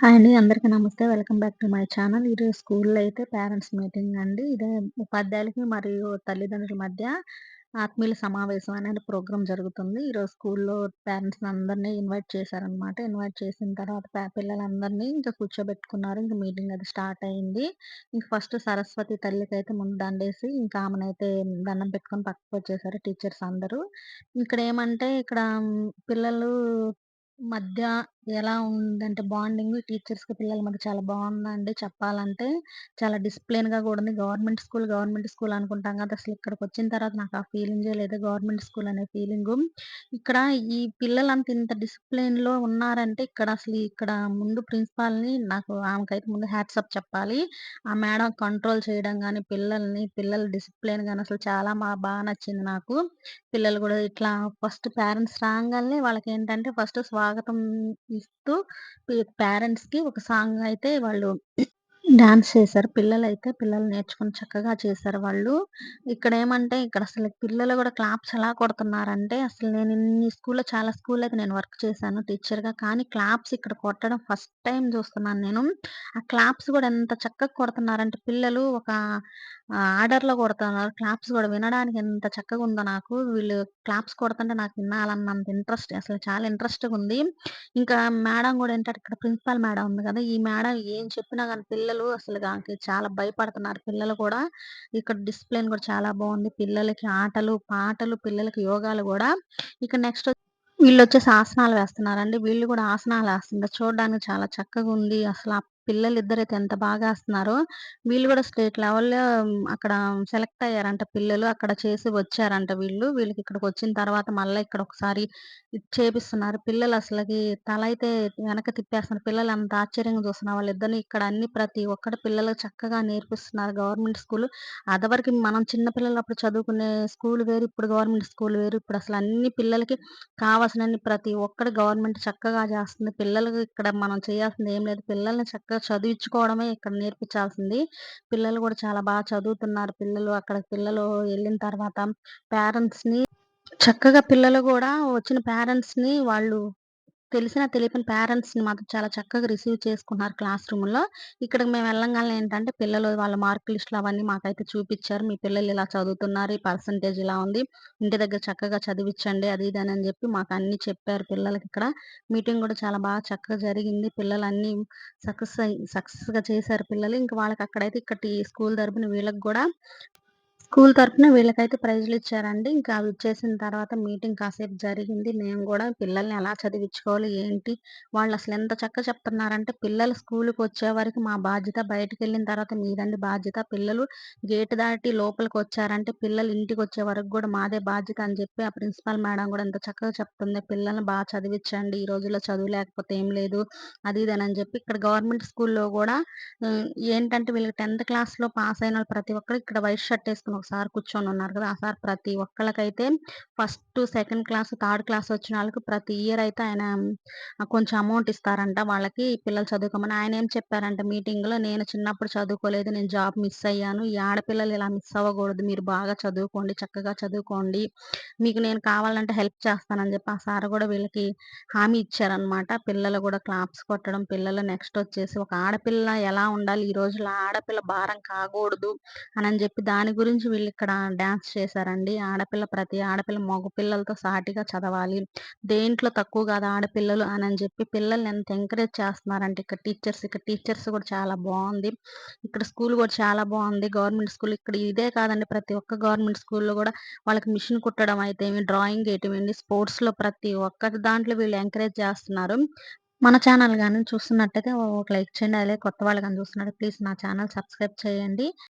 Hi అండి. అందరికీ నమస్తే. Welcome back to my channel. ఈరోజు స్కూల్‌లో అయితే పేరెంట్స్ మీటింగ్ అండి. ఇదే ఉపాధ్యాయులకి మరియు తల్లిదండ్రుల మధ్య ఆత్మీయుల సమావేశం అనేది ప్రోగ్రామ్ జరుగుతుంది. ఈరోజు స్కూల్‌లో పేరెంట్స్ అందరిని ఇన్వైట్ చేశారనమాట. ఇన్వైట్ చేసిన తర్వాత పిల్లలందరినీ ఇంకా కూర్చోబెట్టుకున్నారు. ఇంకా మీటింగ్ అది స్టార్ట్ అయింది. ఇంక ఫస్ట్ సరస్వతి తల్లికి అయితే ముందు దండేసి ఇంకా ఆమెనైతే దండం పెట్టుకొని పక్కకొచ్చేసారు టీచర్స్ అందరూ. ఇక్కడ ఏమంటే ఇక్కడ పిల్లలు మధ్య ఎలా ఉందంటే బాండింగ్ టీచర్స్‌కి పిల్లల మధ్య చాలా బావుందండి చెప్పాలంటే. చాలా డిసిప్లిన్‌గా కూడా ఉంది. గవర్నమెంట్ స్కూల్, గవర్నమెంట్ స్కూల్ అనుకుంటాం కదా! అసలు ఇక్కడికొచ్చిన తర్వాత నాకు ఆ ఫీలింగే లేదు. గవర్నమెంట్ స్కూల్ అనే ఫీలింగు. ఇక్కడ ఈ పిల్లలంతా ఇంత డిసిప్లిన్‌లో ఉన్నారంటే ఇక్కడ అసలు ఇక్కడ ముందు ప్రిన్సిపాల్‌ని నాకు ఆమెకైతే ముందు హ్యాట్స్ ఆఫ్ చెప్పాలి. ఆ మేడం కంట్రోల్ చేయడం గాని, పిల్లల్ని, పిల్లల డిసిప్లిన్ గాని అసలు చాలా మా బా నచ్చింది నాకు. పిల్లలు కూడా ఇట్లా ఫస్ట్ పేరెంట్స్ రాంగాల్నే వాళ్ళకేంటంటే ఫస్ట్ స్వాగతం ఇస్తూ పేరెంట్స్ పేరెంట్స్‌కి ఒక సాంగ్ అయితే వాళ్ళు డాన్స్ చేశారు. పిల్లలు అయితే పిల్లలు నేర్చుకుని చక్కగా చేశారు వాళ్ళు. ఇక్కడ ఏమంటే ఇక్కడ అసలు పిల్లలు కూడా క్లాప్స్ ఎలా కొడుతున్నారంటే అసలు నేను ఇన్ని స్కూల్‌లో చాలా స్కూల్ అయితే నేను వర్క్ చేశాను టీచర్‌గా. కానీ క్లాప్స్ ఇక్కడ కొట్టడం ఫస్ట్ టైం చూస్తున్నాను నేను. ఆ క్లాప్స్ కూడా ఎంత చక్కగా కొడుతున్నారంటే పిల్లలు ఒక ఆర్డర్‌లో కొడుతున్నారు. క్లాప్స్ కూడా వినడానికి ఎంత చక్కగా ఉందో నాకు. వీళ్ళు క్లాప్స్ కొడుతుంటే నాకు వినాలన్నంత ఇంట్రెస్ట్ అసలు చాలా ఇంట్రెస్ట్‌గుంది. ఇంకా మేడం కూడా ఏంటంటే ఇక్కడ ప్రిన్సిపల్ మేడం ఉంది కదా ఈ మేడం ఏం చెప్పినా కానీ పిల్లలు అసలు దానికి చాలా భయపడుతున్నారు పిల్లలు కూడా. ఇక్కడ డిసిప్లిన్ కూడా చాలా బాగుంది పిల్లలకి ఆటలు, పాటలు, పిల్లలకి యోగాలు కూడా ఇక్కడ నెక్స్ట్ వీళ్ళొచ్చేసి ఆసనాలు వేస్తున్నారండి. వీళ్ళు కూడా ఆసనాలు వేస్తున్నారు చూడడానికి చాలా చక్కగా ఉంది అసలు పిల్లలు ఇద్దరైతే ఎంత బాగా వేస్తున్నారో వీళ్ళు కూడా స్టేట్ లెవెల్‌లో అక్కడ సెలెక్ట్ అయ్యారంట పిల్లలు. అక్కడ చేసి వచ్చారంట వీళ్ళు. వీళ్ళకి ఇక్కడికొచ్చిన తర్వాత మళ్ళీ ఇక్కడ ఒకసారి చేపిస్తున్నారు. పిల్లలు అసలకి తలైతే వెనక తిప్పేస్తున్నారు. పిల్లలు అంత ఆశ్చర్యంగా చూస్తున్నారు వాళ్ళిద్దరిని. ఇక్కడ అన్ని ప్రతి ఒక్కటి పిల్లలు చక్కగా నేర్పిస్తున్నారు గవర్నమెంట్ స్కూల్ అదివరకి మనం చిన్న పిల్లలప్పుడు చదువుకునే స్కూల్ వేరు. ఇప్పుడు గవర్నమెంట్ స్కూల్ వేరు. ఇప్పుడు అసలు అన్ని పిల్లలకి కావాల్సినన్ని ప్రతి ఒక్కటి గవర్నమెంట్ చక్కగా చేస్తుంది. పిల్లలకి ఇక్కడ మనం చేయాల్సింది ఏం లేదు. పిల్లల్ని చక్కగా చదివించుకోవడమే ఇక్కడ నేర్పించాల్సింది. పిల్లలు కూడా చాలా బాగా చదువుతున్నారు. పిల్లలు అక్కడ పిల్లలు వెళ్ళిన తర్వాత పేరెంట్స్‌ని చక్కగా పిల్లలు కూడా వచ్చిన పేరెంట్స్‌ని వాళ్ళు తెలిసిన తెలియని పేరెంట్స్‌ని మాత్రం చాలా చక్కగా రిసీవ్ చేసుకున్నారు క్లాస్ రూమ్‌లో. ఇక్కడికి మేము వెళ్ళగానే ఏంటంటే పిల్లలు వాళ్ళ మార్క్ లిస్టులు అవన్నీ మాకైతే చూపించారు మీ పిల్లలు ఇలా చదువుతున్నారు. ఈ పర్సెంటేజ్ ఇలా ఉంది. ఇంటి దగ్గర చక్కగా చదివించండి అది ఇది అని చెప్పి మాకు అన్ని చెప్పారు పిల్లలకి ఇక్కడ మీటింగ్ కూడా చాలా బాగా చక్కగా జరిగింది. పిల్లలు అన్ని సక్సెస్ సక్సెస్‌గా చేశారు పిల్లలు. ఇంకా వాళ్ళకి అక్కడైతే ఇక్కడ ఈ స్కూల్ తరపున వీళ్ళకి కూడా స్కూల్ తరఫున వీళ్ళకైతే ప్రైజులిచ్చారండి. ఇంకా అవి ఇచ్చేసిన తర్వాత మీటింగ్ కాసేపు జరిగింది. మేము కూడా పిల్లల్ని ఎలా చదివించుకోవాలి, ఏంటి, వాళ్ళు అసలు ఎంత చక్కగా చెప్తున్నారంటే పిల్లలు స్కూలుకొచ్చే వరకు మా బాధ్యత. బయటికెళ్ళిన తర్వాత మీదండి బాధ్యత. పిల్లలు గేట్ దాటి లోపలికి వచ్చారంటే పిల్లలు ఇంటికి వచ్చే వరకు కూడా మాదే బాధ్యత అని చెప్పి ఆ ప్రిన్సిపల్ మేడం కూడా ఎంత చక్కగా చెప్తుంది. పిల్లల్ని బాగా చదివించండి ఈ రోజుల్లో చదువు లేకపోతే ఏం లేదు. అది ఇది అని చెప్పి ఇక్కడ గవర్నమెంట్ స్కూల్‌లో కూడా ఏంటంటే వీళ్ళకి 10థ్ క్లాస్‌లో పాస్ అయినోళ్ళు ప్రతి ఒక్కరు ఇక్కడ వైట్ షర్ట్ వేసుకుని ఒక సార్ కూర్చొని ఉన్నారు కదా! ఆ సార్ ప్రతి ఒక్కళ్ళకైతే first, second class, third class వచ్చిన వాళ్ళకి ప్రతి ఇయర్ అయితే ఆయన కొంచెం అమౌంట్ ఇస్తారంట వాళ్ళకి పిల్లలు చదువుకోమని. ఆయన ఏం చెప్పారంట మీటింగ్‌లో నేను చిన్నప్పుడు చదువుకోలేదు. నేను జాబ్ మిస్ అయ్యాను. ఈ ఆడపిల్లలు ఇలా మిస్ అవ్వకూడదు. మీరు బాగా చదువుకోండి. చక్కగా చదువుకోండి. మీకు నేను కావాలంటే హెల్ప్ చేస్తానని చెప్పి ఆ సార్ కూడా వీళ్ళకి హామీ ఇచ్చారనమాట. పిల్లలు కూడా క్లాప్స్ కొట్టడం, పిల్లలు నెక్స్ట్ వచ్చేసి ఒక ఆడపిల్ల ఎలా ఉండాలి, ఈ రోజుల్లో ఆడపిల్ల భారం కాకూడదు అని చెప్పి దాని గురించి వీళ్ళు ఇక్కడ డాన్స్ చేశారండి. ఆడపిల్ల ప్రతి ఆడపిల్ల మగపిల్లలతో సాటిగా చదవాలి. దేంట్లో తక్కువ కాదు ఆడపిల్లలు అని చెప్పి పిల్లల్ని ఎంత ఎంకరేజ్ చేస్తున్నారంటే ఇక్కడ టీచర్స్, ఇక్కడ టీచర్స్ కూడా చాలా బాగుంది ఇక్కడ స్కూల్ కూడా చాలా బాగుంది గవర్నమెంట్ స్కూల్ ఇక్కడ ఇదే కాదండి ప్రతి ఒక్క గవర్నమెంట్ స్కూల్‌లో కూడా వాళ్ళకి మిషన్ కుట్టడం అయితే డ్రాయింగ్ ఏయటమేండి, స్పోర్ట్స్‌లో ప్రతి ఒక్కటి దాంట్లో వీళ్ళు ఎంకరేజ్ చేస్తున్నారు. మన ఛానల్ కానీ చూస్తున్నట్టయితే ఒక లైక్ చేయండి. అలాగే కొత్త వాళ్ళు కానీ చూస్తున్నట్టు ప్లీజ్ నా ఛానల్ సబ్స్క్రైబ్ చేయండి.